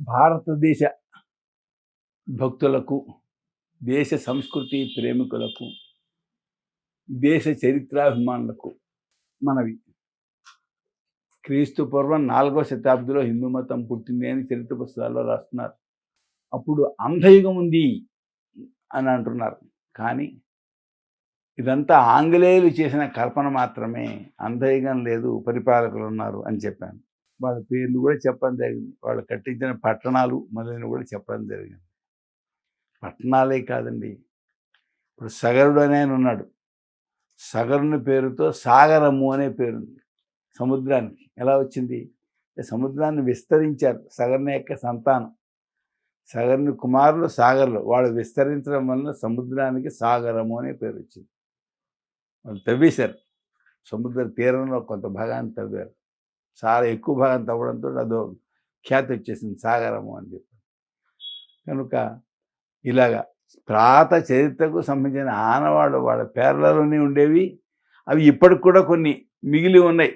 భారతదేశ భక్తులకు దేశ సంస్కృతి ప్రేమికులకు దేశ చరిత్రాభిమానులకు మనవి. క్రీస్తు పూర్వం నాలుగో శతాబ్దిలో హిందూ మతం పుట్టింది అని చరిత్ర పుస్తకాల్లో రాస్తున్నారు. అప్పుడు అంధయుగం ఉంది అని అంటున్నారు. కానీ ఇదంతా ఆంగ్లేయులు చేసిన కల్పన మాత్రమే. అంధయుగం లేదు పరిపాలకులు ఉన్నారు అని చెప్పాను. వాళ్ళ పేర్లు కూడా చెప్పడం జరిగింది. వాళ్ళు కట్టించిన పట్టణాలు మొదలైనవి కూడా చెప్పడం జరిగింది. పట్టణాలే కాదండి. ఇప్పుడు సగరుడు అనే ఆయన ఉన్నాడు. సగరుని పేరుతో సాగరము అనే పేరుంది సముద్రానికి. ఎలా వచ్చింది? సముద్రాన్ని విస్తరించారు. సగరుని యొక్క సంతానం. సగరుని కుమారులు సాగర్లు. వాళ్ళు విస్తరించడం వల్ల సముద్రానికి సాగరము అనే పేరు వచ్చింది. వాళ్ళు తవ్వేశారు. సముద్ర తీరంలో కొంత భాగాన్ని తవ్వారు. చాలా ఎక్కువ భాగం తవ్వడంతో అదో ఖ్యాతి వచ్చేసింది సాగరము అని చెప్పి. కనుక ఇలాగా ప్రాత చరిత్రకు సంబంధించిన ఆనవాళ్ళు వాళ్ళ పేర్లలోనే ఉండేవి. అవి ఇప్పటికి కూడా కొన్ని మిగిలి ఉన్నాయి.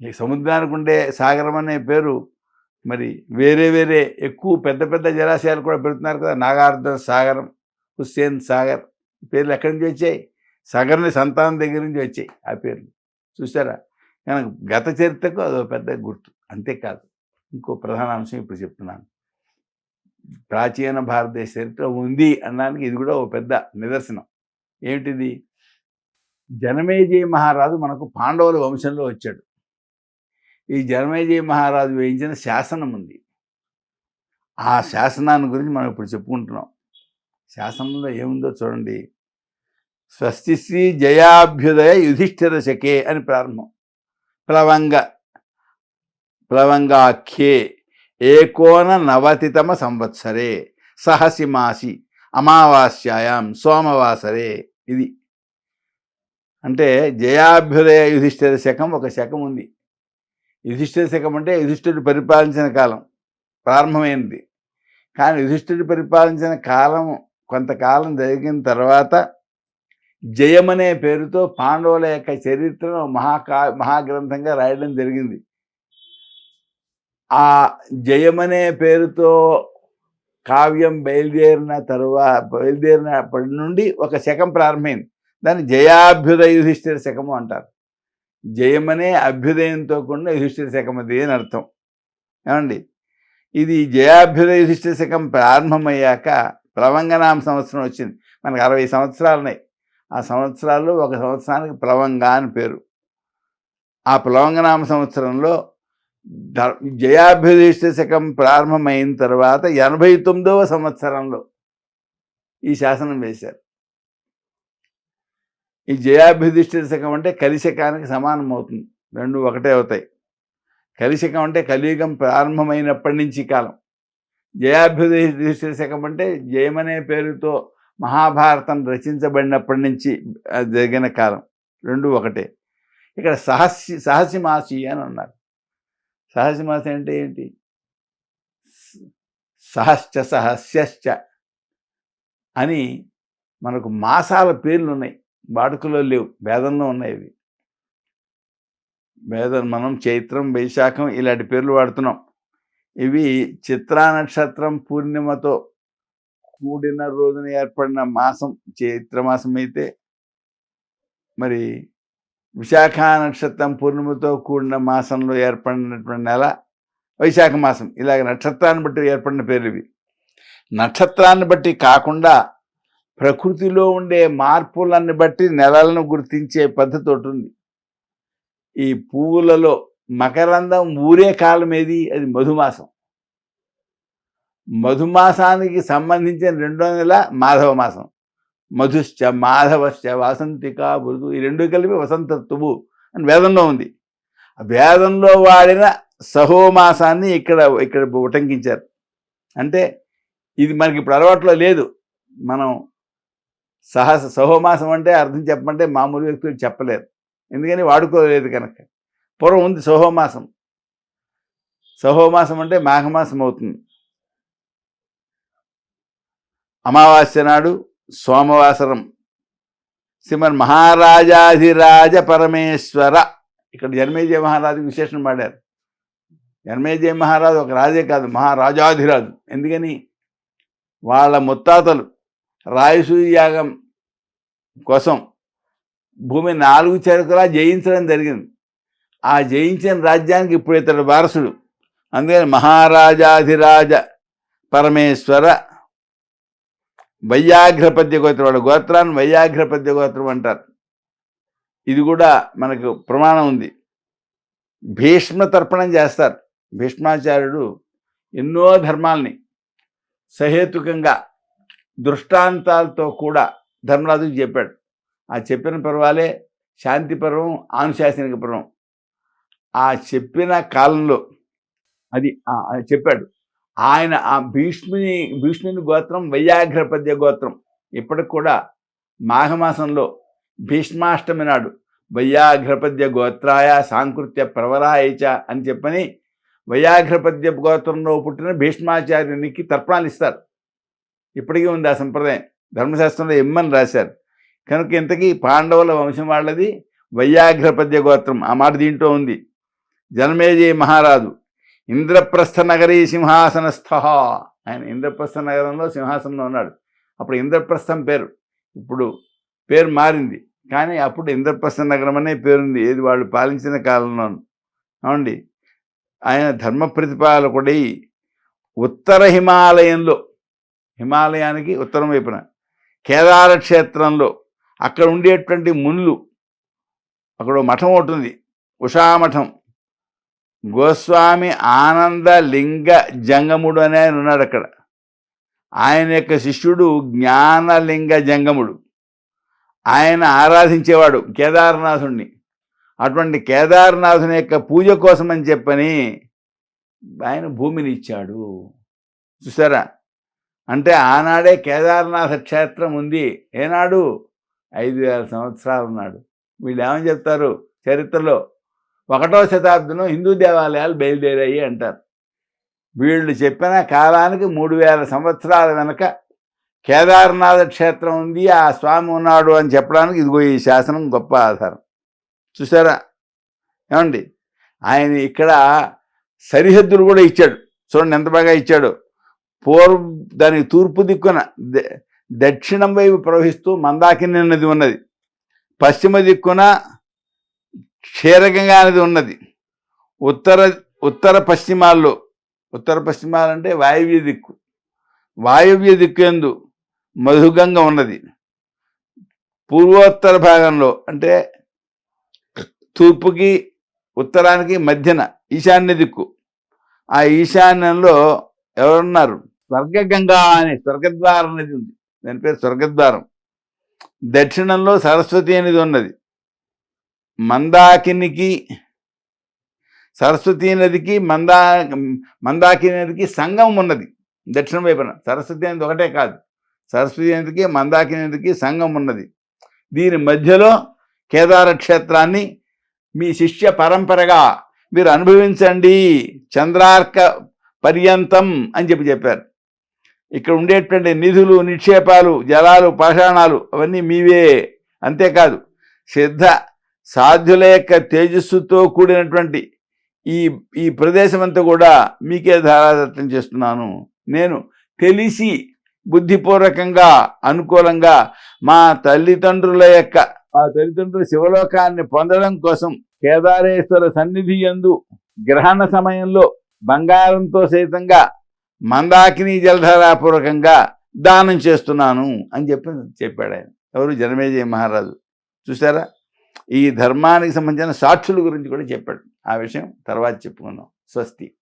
ఈ సముద్రానికి ఉండే సాగరం అనే పేరు మరి వేరే వేరే ఎక్కువ పెద్ద పెద్ద జలాశయాలు కూడా పెడుతున్నారు కదా! నాగార్జున సాగరం హుస్సేన్ సాగర్ పేర్లు ఎక్కడి నుంచి వచ్చాయి? సగర్ని సంతానం దగ్గర నుంచి వచ్చాయి ఆ పేర్లు. చూసారా కనుక గత చరిత్రకు అదో పెద్ద గుర్తు. అంతేకాదు ఇంకో ప్రధాన అంశం ఇప్పుడు చెప్తున్నాను. ప్రాచీన భారతదేశ చరిత్ర ఉంది అనడానికి ఇది కూడా ఓ పెద్ద నిదర్శనం. ఏమిటిది? జనమేజయ మహారాజు మనకు పాండవుల వంశంలో వచ్చాడు. ఈ జనమేజయ మహారాజు వేయించిన శాసనం ఉంది. ఆ శాసనాన్ని గురించి మనం ఇప్పుడు చెప్పుకుంటున్నాం. శాసనంలో ఏముందో చూడండి. స్వస్తి శ్రీ జయాభ్యుదయ యుధిష్ఠిర శకే అని ప్రారంభం. ప్లవంగ ప్లవంగాఖ్యే ఏకోన నవతితమ సంవత్సరే సహసి మాసి అమావాస్యాయాం సోమవాసరే ఇది. అంటే జయాభ్యుదయ యుధిష్ఠిర శకం ఒక శకం ఉంది. యుధిష్ఠిర శకం అంటే యుధిష్ఠుడు పరిపాలించిన కాలం ప్రారంభమైంది. కానీ యుధిష్ఠుడు పరిపాలించిన కాలం కొంతకాలం జరిగిన తర్వాత జయమనే పేరుతో పాండవుల యొక్క చరిత్రను మహాకా మహాగ్రంథంగా రాయడం జరిగింది. ఆ జయమనే పేరుతో కావ్యం బయలుదేరిన తరువాత బయలుదేరినప్పటి నుండి ఒక శకం ప్రారంభమైంది. దాన్ని జయాభ్యుదయ యుధిష్ఠిర శకము అంటారు. జయమనే అభ్యుదయంతో కూడిన యుధిష్ఠిర శకం అది అని అర్థం. ఏమండి? ఇది జయాభ్యుదయ యుధిష్ఠిర శకం ప్రారంభమయ్యాక ప్లవంగనామ సంవత్సరం వచ్చింది. మనకు అరవై సంవత్సరాలు ఉన్నాయి ఆ సంవత్సరాల్లో ఒక సంవత్సరానికి ప్లవంగ అని పేరు. ఆ ప్లవంగనామ సంవత్సరంలో ధ- శకం ప్రారంభమైన తర్వాత ఎనభై తొమ్మిదవ సంవత్సరంలో ఈ శాసనం వేశారు. ఈ జయాభ్యుధిష్ఠిర శకం అంటే కలిశకానికి సమానం అవుతుంది. రెండు ఒకటే అవుతాయి. కలిశకం అంటే కలియుగం ప్రారంభమైనప్పటి నుంచి కాలం. జయాభ్యుధిష్ఠిర శకం అంటే జయమనే పేరుతో మహాభారతం రచించబడినప్పటి నుంచి జరిగిన కాలం. రెండు ఒకటే. ఇక్కడ సహస్య సహస్యమాసి అని ఉన్నారు సహస్యమాసి అంటే ఏంటి? సహస్య సహస్యశ్చ అని మనకు మాసాల పేర్లు ఉన్నాయి. వాడుకలో లేవు. వేదంలో ఉన్నాయి ఇవి వేదం మనం చైత్రం వైశాఖం ఇలాంటి పేర్లు వాడుతున్నాం. ఇవి చిత్రా నక్షత్రం పూర్ణిమతో కూడిన రోజున ఏర్పడిన మాసం చైత్ర మాసం అయితే మరి విశాఖ నక్షత్రం పూర్ణిమతో కూడిన మాసంలో ఏర్పడినటువంటి నెల వైశాఖ మాసం. ఇలాగ నక్షత్రాన్ని బట్టి ఏర్పడిన పేర్లు ఇవి. నక్షత్రాన్ని బట్టి కాకుండా ప్రకృతిలో ఉండే మార్పులను బట్టి నెలలను గుర్తించే పద్ధతి ఒకటి ఉంది. ఈ పువ్వులలో మకరందం ఊరే కాలం ఏది అది మధుమాసం. మధుమాసానికి సంబంధించిన రెండో నెల మాధవ మాసం. మధుశ్చ మాధవశ్చ వాసంతిక మృదు ఈ రెండు కలిపి వసంత ఋతువు అని వేదంలో ఉంది. వేదంలో వాడిన సహోమాసాన్ని ఇక్కడ ఇక్కడ ఉటంకించారు. అంటే ఇది మనకి ఇప్పుడు అలవాట్లో లేదు. మనం సహస సహోమాసం అంటే అర్థం చెప్పమంటే మామూలు వ్యక్తులు చెప్పలేరు. ఎందుకని వాడుకోలేదు కనుక. పూర్వం ఉంది సహోమాసం. సహోమాసం అంటే మాఘమాసం అవుతుంది. అమావాస్య నాడు సోమవాసరం. శ్రీమన్ మహారాజాధిరాజ పరమేశ్వర. ఇక్కడ జన్మేజయ మహారాజు విశేషణ పాడారు. జన్మేజయ మహారాజు ఒక రాజే కాదు మహారాజాధిరాజు. ఎందుకని? వాళ్ళ ముత్తాతలు రాయసూయ యాగం కోసం భూమి నాలుగు చెరుకులా జయించడం జరిగింది. ఆ జయించిన రాజ్యానికి ఇప్పుడు ఇతడు వారసుడు. అందుకని మహారాజాధిరాజ పరమేశ్వర వైయాఘ్రపద్య గోత్రం వాళ్ళ గోత్రాన్ని వైయాఘ్రపద్య గోత్రం అంటారు. ఇది కూడా మనకు ప్రమాణం ఉంది. భీష్మ తర్పణం చేస్తారు. భీష్మాచార్యుడు ఎన్నో ధర్మాల్ని సహేతుకంగా దృష్టాంతాలతో కూడా ధర్మరాజుకి చెప్పాడు. ఆ చెప్పిన పర్వాలే శాంతి పర్వం ఆనుశాసనిక పర్వం. ఆ చెప్పిన కాలంలో అది చెప్పాడు. ఆయన ఆ భీష్ముని భీష్ముని గోత్రం వైయాఘ్రపద్య గోత్రం. ఇప్పటికి కూడా మాఘమాసంలో భీష్మాష్టమి నాడు వైయాఘ్రపద్య గోత్రాయ సాంకృత్య ప్రవరాయచ అని చెప్పని వైయాఘ్రపద్య గోత్రంలో పుట్టిన భీష్మాచార్యునికి తర్పణాలు ఇస్తారు. ఇప్పటికీ ఉంది ఆ సంప్రదాయం. ధర్మశాస్త్రంలో ఎమ్మని రాశారు. కనుక ఇంతకీ పాండవుల వంశం వాళ్ళది వైయాఘ్రపద్య గోత్రం. ఆ మాట దీంట్లో ఉంది. జనమేజయ మహారాజు ఇంద్రప్రస్థ నగరీ సింహాసనస్థ. ఆయన ఇంద్రప్రస్థ నగరంలో సింహాసనంలో ఉన్నాడు. అప్పుడు ఇంద్రప్రస్థం పేరు. ఇప్పుడు పేరు మారింది. కానీ అప్పుడు ఇంద్రప్రస్థ నగరం అనే పేరుంది. ఏది వాళ్ళు పాలించిన కాలంలో అవునండి. ఆయన ధర్మ ప్రతిపాలకుడై ఉత్తర హిమాలయంలో హిమాలయానికి ఉత్తరం వైపున కేదార క్షేత్రంలో అక్కడ ఉండేటువంటి మునులు. అక్కడ మఠం ఒకటి ఉంది. ఉషామఠం. గోస్వామి ఆనంద లింగ జంగముడు అనే ఆయన ఉన్నాడు అక్కడ. ఆయన యొక్క శిష్యుడు జ్ఞానలింగ జంగముడు. ఆయన ఆరాధించేవాడు కేదారనాథుణ్ణి. అటువంటి కేదారనాథుని యొక్క పూజ కోసం అని చెప్పని ఆయన భూమిని ఇచ్చాడు చూసారా? అంటే ఆనాడే కేదారనాథ క్షేత్రం ఉంది. ఏనాడు? ఐదు వేల సంవత్సరాలు ఉన్నాడు వీళ్ళు ఏమని చెప్తారు? చరిత్రలో ఒకటో శతాబ్దంలో హిందూ దేవాలయాలు బయలుదేరాయి అంటారు. వీళ్ళు చెప్పిన కాలానికి మూడు వేల సంవత్సరాల వెనక కేదార్నాథ క్షేత్రం ఉంది ఆ స్వామి ఉన్నాడు అని చెప్పడానికి ఇదిగో ఈ శాసనం గొప్ప ఆధారం. చూసారా? ఏమండి? ఆయన ఇక్కడ సరిహద్దులు కూడా ఇచ్చాడు. చూడండి ఎంత బాగా ఇచ్చాడు. పూర్వ దానికి తూర్పు దిక్కున దక్షిణం వైపు ప్రవహిస్తూ మందాకిని నది ఉన్నది. పశ్చిమ దిక్కున క్షీరగంగా అనేది ఉన్నది. ఉత్తర ఉత్తర పశ్చిమాల్లో ఉత్తర పశ్చిమాలంటే వాయువ్య దిక్కు. వాయువ్య దిక్కు మధుగంగ ఉన్నది. పూర్వోత్తర భాగంలో అంటే తూర్పుకి ఉత్తరానికి మధ్యన ఈశాన్య దిక్కు. ఆ ఈశాన్యంలో ఎవరున్నారు? స్వర్గగంగా అనే స్వర్గద్వారం అనేది ఉంది. దాని పేరు స్వర్గద్వారం. దక్షిణంలో సరస్వతి అనేది ఉన్నది మందాకినికి సరస్వతీ నదికి మందా మందాకిని నదికి సంగమం ఉన్నది. దక్షిణ వైపున. సరస్వతి నది ఒకటే కాదు. సరస్వతి నదికి మందాకిని నదికి సంగమం ఉన్నది. దీని మధ్యలో కేదార క్షేత్రాన్ని మీ శిష్య పరంపరగా మీరు అనుభవించండి. చంద్రార్క పర్యంతం అని చెప్పి చెప్పారు. ఇక్కడ ఉండేటువంటి నిధులు నిక్షేపాలు జలాలు పాషాణాలు అవన్నీ మీవే. అంతేకాదు సిద్ధ సాధ్యుల యొక్క తేజస్సుతో కూడినటువంటి ఈ ఈ ప్రదేశం అంతా కూడా మీకే ధారాదత్తం చేస్తున్నాను. నేను తెలిసి బుద్ధిపూర్వకంగా అనుకూలంగా మా తల్లిదండ్రుల యొక్క మా తల్లిదండ్రుల శివలోకాన్ని పొందడం కోసం కేదారేశ్వర సన్నిధి యందు గ్రహణ సమయంలో బంగారంతో సైతంగా మందాకిని జలధారాపూర్వకంగా దానం చేస్తున్నాను అని చెప్పి చెప్పాడు ఆయన. ఎవరు? జనమేజయ మహారాజు. చూసారా ఈ ధర్మానికి సంబంధించిన సాక్షుల గురించి కూడా చెప్పాడు. ఆ విషయం తర్వాత చెప్పుకుందాం. స్వస్తి.